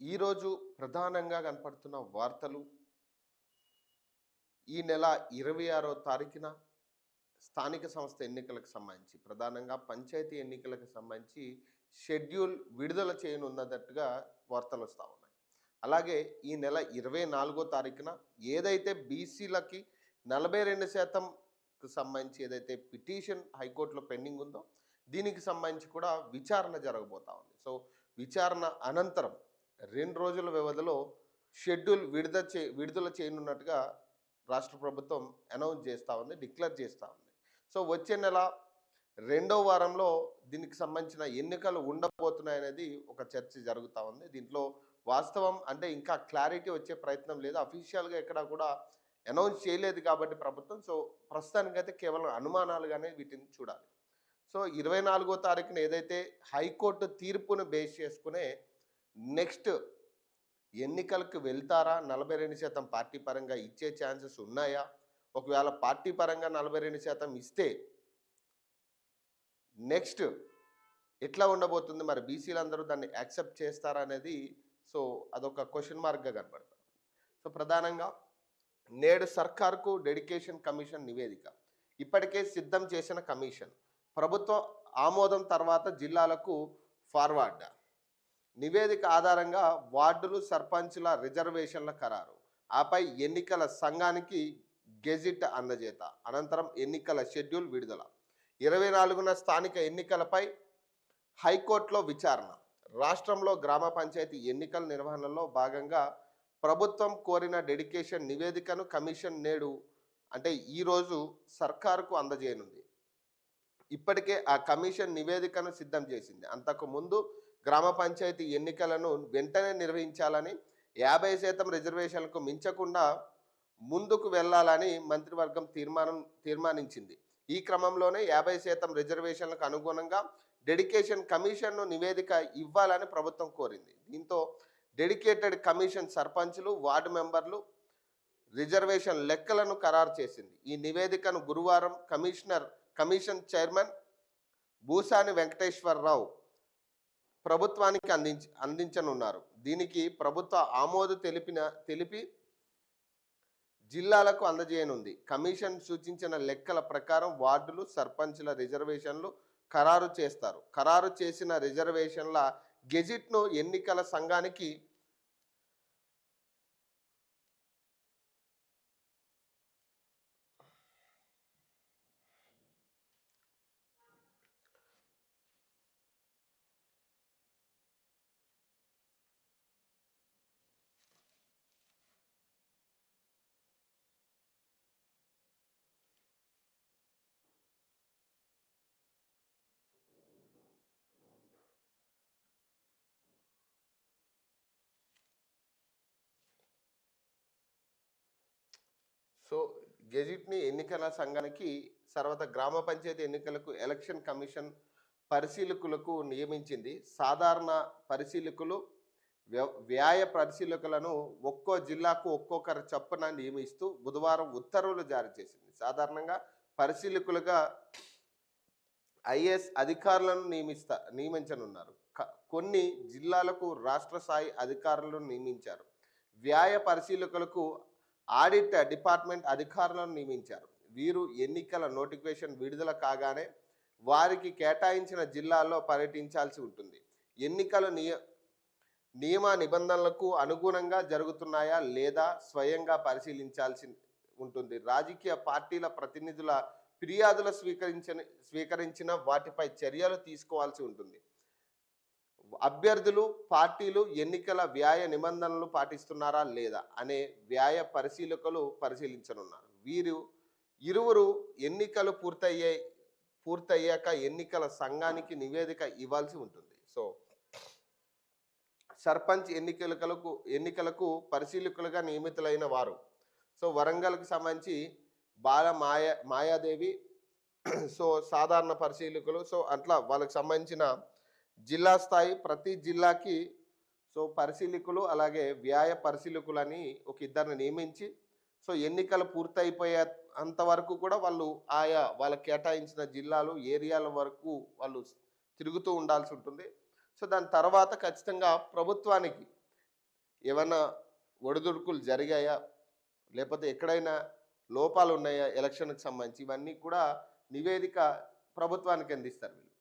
ఈరోజు ప్రధానంగా కనపడుతున్న వార్తలు ఈ నెల ఇరవై ఆరో తారీఖున స్థానిక సంస్థ ఎన్నికలకు సంబంధించి ప్రధానంగా పంచాయతీ ఎన్నికలకు సంబంధించి షెడ్యూల్ విడుదల చేయనున్నట్టుగా వార్తలు వస్తూ ఉన్నాయి. అలాగే ఈ నెల ఇరవై నాలుగో తారీఖున ఏదైతే బీసీలకి నలభై రెండు శాతంకు సంబంధించి ఏదైతే పిటిషన్ హైకోర్టులో పెండింగ్ ఉందో దీనికి సంబంధించి కూడా విచారణ జరగబోతా ఉంది. సో విచారణ అనంతరం రెండు రోజుల వ్యవధిలో షెడ్యూల్ విడుదల చే విడుదల చేయనున్నట్టుగా రాష్ట్ర ప్రభుత్వం అనౌన్స్ చేస్తూ ఉంది డిక్లేర్ చేస్తూ ఉంది. సో వచ్చే నెల రెండో వారంలో దీనికి సంబంధించిన ఎన్నికలు ఉండబోతున్నాయనేది ఒక చర్చ జరుగుతూ ఉంది. దీంట్లో వాస్తవం అంటే ఇంకా క్లారిటీ వచ్చే ప్రయత్నం లేదు. అఫీషియల్గా ఎక్కడా కూడా అనౌన్స్ చేయలేదు కాబట్టి ప్రభుత్వం. సో ప్రస్తుతానికైతే కేవలం అనుమానాలుగానే వీటిని చూడాలి. సో ఇరవై నాలుగో తారీఖున ఏదైతే హైకోర్టు తీర్పును బేస్ చేసుకునే నెక్స్ట్ ఎన్నికలకు వెళ్తారా? నలభై రెండు శాతం పార్టీ పరంగా ఇచ్చే ఛాన్సెస్ ఉన్నాయా? ఒకవేళ పార్టీ పరంగా నలభై రెండు శాతం ఇస్తే నెక్స్ట్ ఎట్లా ఉండబోతుంది? మరి బీసీలందరూ దాన్ని యాక్సెప్ట్ చేస్తారా అనేది? సో అదొక క్వశ్చన్ మార్క్గా కనబడుతుంది సో ప్రధానంగా నేడు సర్కార్కు డెడికేషన్ కమిషన్ నివేదిక. ఇప్పటికే సిద్ధం చేసిన కమిషన్. ప్రభుత్వ ఆమోదం తర్వాత జిల్లాలకు ఫార్వర్డ్. నివేదిక ఆధారంగా వార్డులు సర్పంచుల రిజర్వేషన్ల ఖరారు. ఆపై ఎన్నికల సంఘానికి గెజిట్ అందజేత. అనంతరం ఎన్నికల షెడ్యూల్ విడుదల. ఇరవై నాలుగున స్థానిక ఎన్నికలపై హైకోర్టులో విచారణ. రాష్ట్రంలో గ్రామ పంచాయతీ ఎన్నికల నిర్వహణలో భాగంగా ప్రభుత్వం కోరిన డెడికేషన్ నివేదికను కమిషన్ నేడు అంటే ఈరోజు సర్కారుకు అందజేయనుంది. ఇప్పటికే ఆ కమిషన్ నివేదికను సిద్ధం చేసింది. అంతకు ముందు గ్రామ పంచాయతీ ఎన్నికలను వెంటనే నిర్వహించాలని యాభై శాతం రిజర్వేషన్లకు మించకుండా ముందుకు వెళ్ళాలని మంత్రివర్గం తీర్మానం తీర్మానించింది. ఈ క్రమంలోనే యాభై శాతం రిజర్వేషన్లకు అనుగుణంగా డెడికేషన్ కమిషన్ను నివేదిక ఇవ్వాలని ప్రభుత్వం కోరింది. దీంతో డెడికేటెడ్ కమిషన్ సర్పంచ్లు వార్డు మెంబర్లు రిజర్వేషన్ లెక్కలను ఖరారు చేసింది. ఈ నివేదికను గురువారం commissioner commission chairman Bhusani Venkateswararao ప్రభుత్వానికి అందించ అందించనున్నారు. దీనికి ప్రభుత్వ ఆమోదు తెలిపిన తెలిపి జిల్లాలకు అందజేయనుంది. కమిషన్ సూచించిన లెక్కల ప్రకారం వార్డులు సర్పంచ్ల రిజర్వేషన్లు ఖరారు చేస్తారు. ఖరారు చేసిన రిజర్వేషన్ల గెజిట్ను ఎన్నికల సంఘానికి సో గెజిట్ని ఎన్నికల సంఘానికి తర్వాత గ్రామ పంచాయతీ ఎన్నికలకు ఎలక్షన్ కమిషన్ పరిశీలకులకు నియమించింది. సాధారణ పరిశీలకులు వ్య- వ్యాయ పరిశీలకులను ఒక్కో జిల్లాకు ఒక్కొక్కరు చొప్పున నియమిస్తూ బుధవారం ఉత్తర్వులు జారీ చేసింది. సాధారణంగా పరిశీలకులుగా ఐఏఎస్ అధికారులను నియమిస్తా నియమించనున్నారు. కొన్ని జిల్లాలకు రాష్ట్ర స్థాయి అధికారులను నియమించారు. వ్యాయ పరిశీలకులకు ఆడిట్ డిపార్ట్మెంట్ అధికారులను నియమించారు. వీరు ఎన్నికల నోటిఫికేషన్ విడుదల కాగానే వారికి కేటాయించిన జిల్లాల్లో పర్యటించాల్సి ఉంటుంది. ఎన్నికలు నియ నియమ నిబంధనలకు అనుగుణంగా జరుగుతున్నాయా లేదా స్వయంగా పరిశీలించాల్సి ఉంటుంది. రాజకీయ పార్టీల ప్రతినిధుల ఫిర్యాదులు స్వీకరించిన స్వీకరించిన వాటిపై చర్యలు తీసుకోవాల్సి ఉంటుంది. అభ్యర్థులు పార్టీలు ఎన్నికల వ్యాయ నిబంధనలు పాటిస్తున్నారా లేదా అనే వ్యాయ పరిశీలకులు పరిశీలించనున్నారు. వీరు ఇరువురు ఎన్నికలు పూర్తయ్యే పూర్తయ్యాక ఎన్నికల సంఘానికి నివేదిక ఇవ్వాల్సి ఉంటుంది. సో సర్పంచ్ ఎన్నికలకు ఎన్నికలకు పరిశీలకులుగా నియమితులైన వారు. సో వరంగల్కి సంబంధించి బాల మాయా మాయాదేవి సో సాధారణ పరిశీలకులు సో అట్లా వాళ్ళకి సంబంధించిన జిల్లా స్థాయి ప్రతి జిల్లాకి సో పరిశీలకులు అలాగే వ్యాయ పరిశీలకులని ఒక ఇద్దరిని నియమించి సో ఎన్నికలు పూర్తయిపోయే అంతవరకు కూడా వాళ్ళు ఆయా వాళ్ళ కేటాయించిన జిల్లాలు ఏరియాల వరకు వాళ్ళు తిరుగుతూ ఉండాల్సి ఉంటుంది. సో దాని తర్వాత ఖచ్చితంగా ప్రభుత్వానికి ఏమైనా ఒడిదుడుకులు జరిగాయా? లేకపోతే ఎక్కడైనా లోపాలు ఉన్నాయా ఎలక్షన్కి సంబంధించి ఇవన్నీ కూడా నివేదిక ప్రభుత్వానికి అందిస్తారు వీళ్ళు.